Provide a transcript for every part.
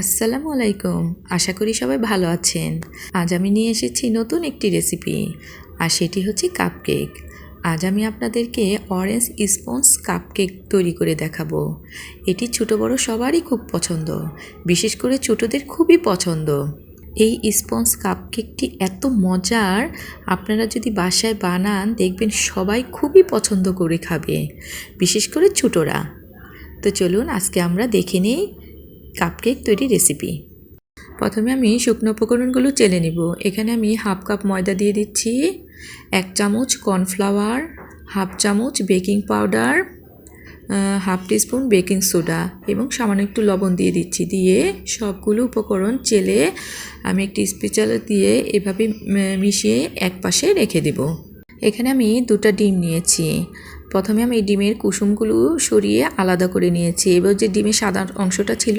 আসসালামু আলাইকুম আশা করি সবাই ভালো আছেন। আজ আমি নিয়ে এসেছি নতুন একটি রেসিপি, আর সেটি হচ্ছে কাপকেক আজ আমি আপনাদেরকে অরেঞ্জ স্পঞ্জ কাপকেক তৈরি করে দেখাবো। এটি ছোট বড় সবারই খুব পছন্দ, বিশেষ করে ছোটদের খুবই পছন্দ। এই স্পঞ্জ কাপকেকটি এত মজার, আপনারা যদি বাসায় বানান, দেখবেন সবাই খুবই পছন্দ করে খাবে, বিশেষ করে ছোটরা। তো চলুন আজকে আমরা দেখে নিই কাপকেক তৈরি রেসিপি প্রথমে আমি শুকনো উপকরণগুলো চেলে নিব। এখানে আমি হাফ কাপ ময়দা দিয়ে দিচ্ছি, এক চামচ কর্নফ্লাওয়ার হাফ চামচ baking powder half teaspoon baking soda এবং সামান্য একটু লবণ দিয়ে দিচ্ছি। দিয়ে সবগুলো উপকরণ চেলে আমি একটি স্পেশাল দিয়ে এভাবে মিশিয়ে এক পাশে রেখে দেব। এখানে আমি দুটা ডিম নিয়েছি। প্রথমে আমি এই ডিমের কুসুমগুলো সরিয়ে আলাদা করে নিয়েছি। এবার যে ডিমের সাদা অংশটা ছিল,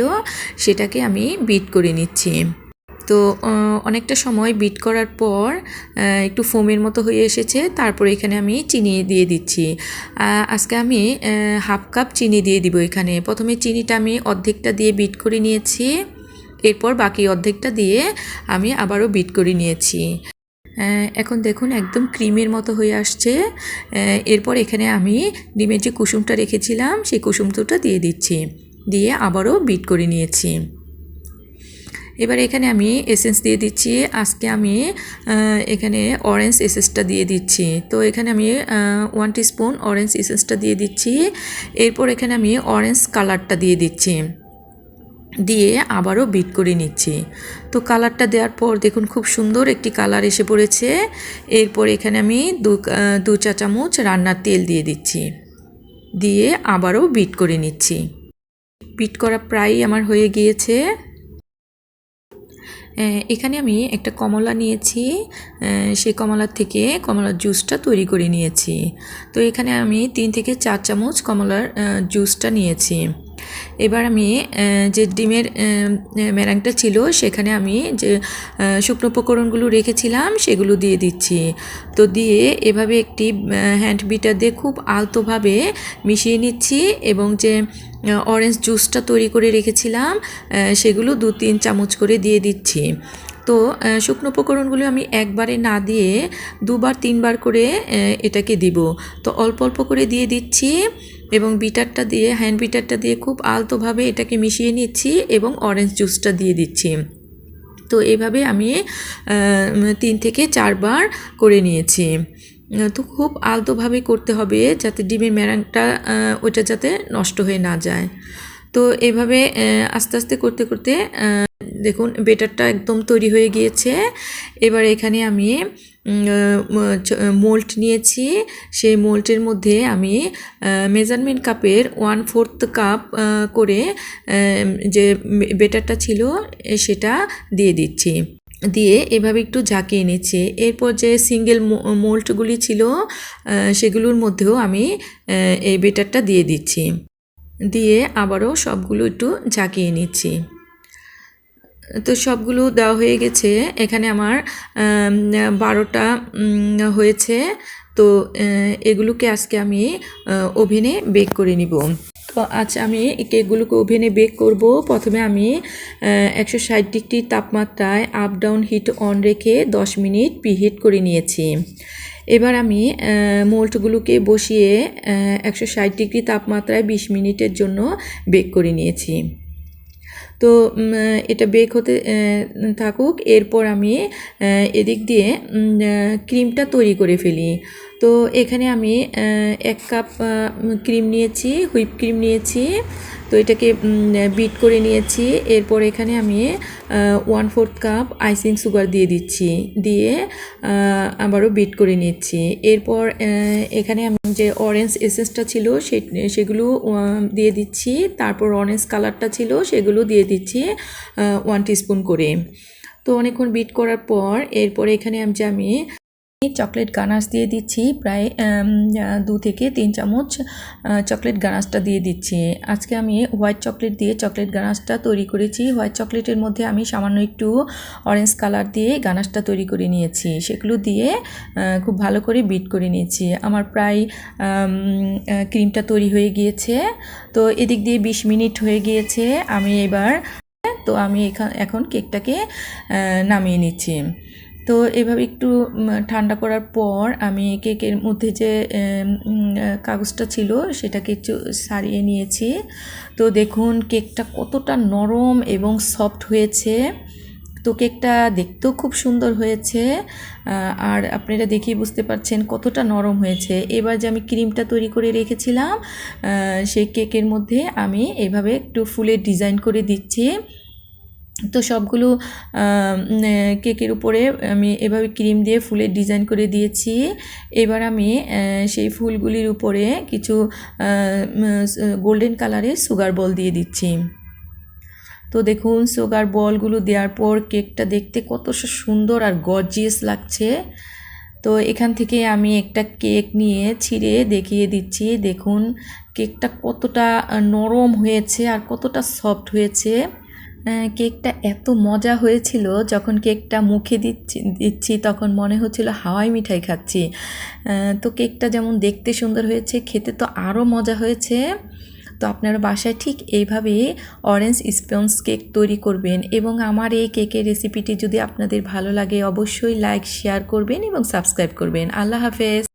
সেটাকে আমি বিট করে নিচ্ছি। তো অনেকটা সময় বিট করার পর একটু ফোমের মতো হয়ে এসেছে, তারপর এখানে আমি চিনি দিয়ে দিচ্ছি। আজকে আমি হাফ কাপ চিনি দিয়ে দিব এখানে। প্রথমে চিনিটা আমি অর্ধেকটা দিয়ে বিট করে নিয়েছি। এরপর বাকি অর্ধেকটা দিয়ে আমি আবারও বিট করে নিয়েছি। এখন দেখুন একদম ক্রিমের মতো হয়ে আসছে। এরপর এখানে আমি ডিমের যে কুসুমটা রেখেছিলাম, সেই কুসুমটা দিয়ে দিচ্ছি। দিয়ে আবারও বিট করে নিয়েছি। এবার এখানে আমি এসেন্স দিয়ে দিচ্ছি। আজকে আমি এখানে অরেঞ্জ এসেন্সটা দিয়ে দিচ্ছি। তো এখানে আমি ওয়ান স্পুন অরেঞ্জ এসেন্সটা দিয়ে দিচ্ছি। এরপর এখানে আমি অরেঞ্জ কালারটা দিয়ে দিচ্ছি। দিয়ে আবারও বিট করে নিচ্ছি। তো কালারটা দেওয়ার পর দেখুন খুব সুন্দর একটি কালার এসে পড়েছে। এরপর এখানে আমি দু দু চা চামচ রান্নার তেল দিয়ে দিচ্ছি। দিয়ে আবারও বিট করে নিচ্ছি। বিট করা প্রায় আমার হয়ে গিয়েছে। এখানে আমি একটা কমলা নিয়েছি। সেই কমলার থেকে কমলার জুসটা তৈরি করে নিয়েছি। তো এখানে আমি তিন থেকে চার চামচ কমলার জুসটা নিয়েছি। এবার আমি যে ডিমের ম্যারাংটা ছিল, সেখানে আমি যে শুকনো উপকরণগুলো রেখেছিলাম, সেগুলো দিয়ে দিচ্ছি। তো দিয়ে এভাবে একটি হ্যান্ড বিটার দিয়ে খুব আলতোভাবে মিশিয়ে নিচ্ছি এবং যে অরেঞ্জ জুসটা তৈরি করে রেখেছিলাম সেগুলো দু তিন চামচ করে দিয়ে দিচ্ছি। তো শুকনো উপকরণগুলো আমি একবারে না দিয়ে দুবার, তিনবার করে এটাকে দিব। তো অল্প অল্প করে দিয়ে দিচ্ছি এবং বিটারটা দিয়ে হ্যান্ড বিটারটা দিয়ে খুব আলতোভাবে এটাকে মিশিয়ে নিচ্ছি এবং অরেঞ্জ জুসটা দিয়ে দিচ্ছি। তো এভাবে আমি তিন থেকে চারবার করে নিয়েছি। তো খুব আলতোভাবে করতে হবে যাতে ডিমের ম্যারাংটা ওইটা যাতে নষ্ট হয়ে না যায়। তো এভাবে আস্তে আস্তে করতে করতে দেখুন, বেটারটা একদম তৈরি হয়ে গিয়েছে। এবার এখানে আমি মোল্ট নিয়েছি। সেই মোল্টের মধ্যে আমি মেজারমেন্ট কাপের ওয়ান ফোর্থ কাপ করে যে বেটারটা ছিল সেটা দিয়ে দিচ্ছি। দিয়ে এভাবে একটু ঝাঁকিয়ে নিচ্ছি। এরপর যে সিঙ্গেল মোল্টগুলি ছিল সেগুলোর মধ্যেও আমি এই বেটারটা দিয়ে দিচ্ছি। দিয়ে আবারও সবগুলো একটু ঝাঁকিয়ে নিচ্ছি। তো সবগুলো দেওয়া হয়ে গেছে। এখানে আমার বারোটা হয়েছে। তো এগুলোকে আজকে আমি ওভেনে বেক করে নিব। তো আজ আমি কেকগুলোকে ওভেনে বেক করব। প্রথমে আমি একশো ষাট ডিগ্রি তাপমাত্রায় আপ ডাউন হিট অন রেখে দশ মিনিট প্রিহিট করে নিয়েছি। এবার আমি মোল্টগুলোকে বসিয়ে একশো ষাট ডিগ্রি তাপমাত্রায় বিশ মিনিটের জন্য বেক করে নিয়েছি। তো এটা বেক হতে থাকুক। এরপর আমি এদিক দিয়ে ক্রিমটা তৈরি করে ফেলি। তো এখানে আমি এক কাপ ক্রিম নিয়েছি, হুইপ ক্রিম নিয়েছি। তো এটাকে বিট করে নিয়েছি। এরপর এখানে আমি one fourth cup icing sugar দিয়ে দিচ্ছি। দিয়ে আবারও বিট করে নিচ্ছি। এরপর এখানে আমি যে অরেঞ্জ এসেন্সটা ছিল, সে, সেগুলো দিয়ে দিচ্ছি। তারপর অরেঞ্জ কালারটা ছিল, সেগুলো দিয়ে দিচ্ছি ওয়ান টিস্পুন করে। তো অনেকক্ষণ বিট করার পর, এরপর এখানে আমি যে আমি চকলেট গানাস দিয়ে দিচ্ছি, প্রায় দু থেকে তিন চামচ চকলেট গানাশটা দিয়ে দিচ্ছি। আজকে আমি হোয়াইট চকলেট দিয়ে চকলেট গানাশটা তৈরি করেছি। হোয়াইট চকলেটের মধ্যে আমি সামান্য একটু অরেঞ্জ কালার দিয়ে গানাশটা তৈরি করে নিয়েছি। সেগুলো দিয়ে খুব ভালো করে বিট করে নিয়েছি। আমার প্রায় ক্রিমটা তৈরি হয়ে গিয়েছে। তো এদিক দিয়ে বিশ মিনিট হয়ে গিয়েছে। আমি এবার, তো আমি এখা- এখন কেকটাকে নামিয়ে নিচ্ছি। তো এভাবে একটু ঠান্ডা করার পর আমি কেকের মধ্যে যে কাগজটা ছিল সেটাকে একটু সারিয়ে নিয়েছি। তো দেখুন কেকটা কতটা নরম এবং সফট হয়েছে। তো কেকটা দেখতেও খুব সুন্দর হয়েছে। আর আপনারা দেখেই বুঝতে পারছেন কতটা নরম হয়েছে। এবার যে আমি ক্রিমটা তৈরি করে রেখেছিলাম সেই কেকের মধ্যে আমি এভাবে একটু ফুলের ডিজাইন করে দিচ্ছি। তো সবগুলো কেকের উপরে আমি এভাবে ক্রিম দিয়ে ফুলের ডিজাইন করে দিয়েছি। এবার আমি সেই ফুলগুলির উপরে কিছু গোল্ডেন কালারের সুগার বল দিয়ে দিচ্ছি। তো দেখুন, সুগার বলগুলো দেওয়ার পর কেকটা দেখতে কত সুন্দর আর গর্জিয়াস লাগছে। তো এখান থেকে আমি একটা কেক নিয়ে ছিঁড়ে দেখিয়ে দিচ্ছি। দেখুন, কেকটা কতটা নরম হয়েছে আর কতটা সফট হয়েছে। কেকটা এত মজা হয়েছিল, যখন কেকটা মুখে দিচ্ছি দিচ্ছি, তখন মনে হচ্ছিল হাওয়াই মিঠাই খাচ্ছি। তো কেকটা যেমন দেখতে সুন্দর হয়েছে, খেতে তো আরও মজা হয়েছে। তো আপনারা বাসায় ঠিক এইভাবে অরেঞ্জ স্পঞ্জ কেক তৈরি করবেন এবং আমার এই কেকের রেসিপিটি যদি আপনাদের ভালো লাগে, অবশ্যই লাইক শেয়ার করবেন এবং সাবস্ক্রাইব করবেন। আল্লাহ হাফেজ।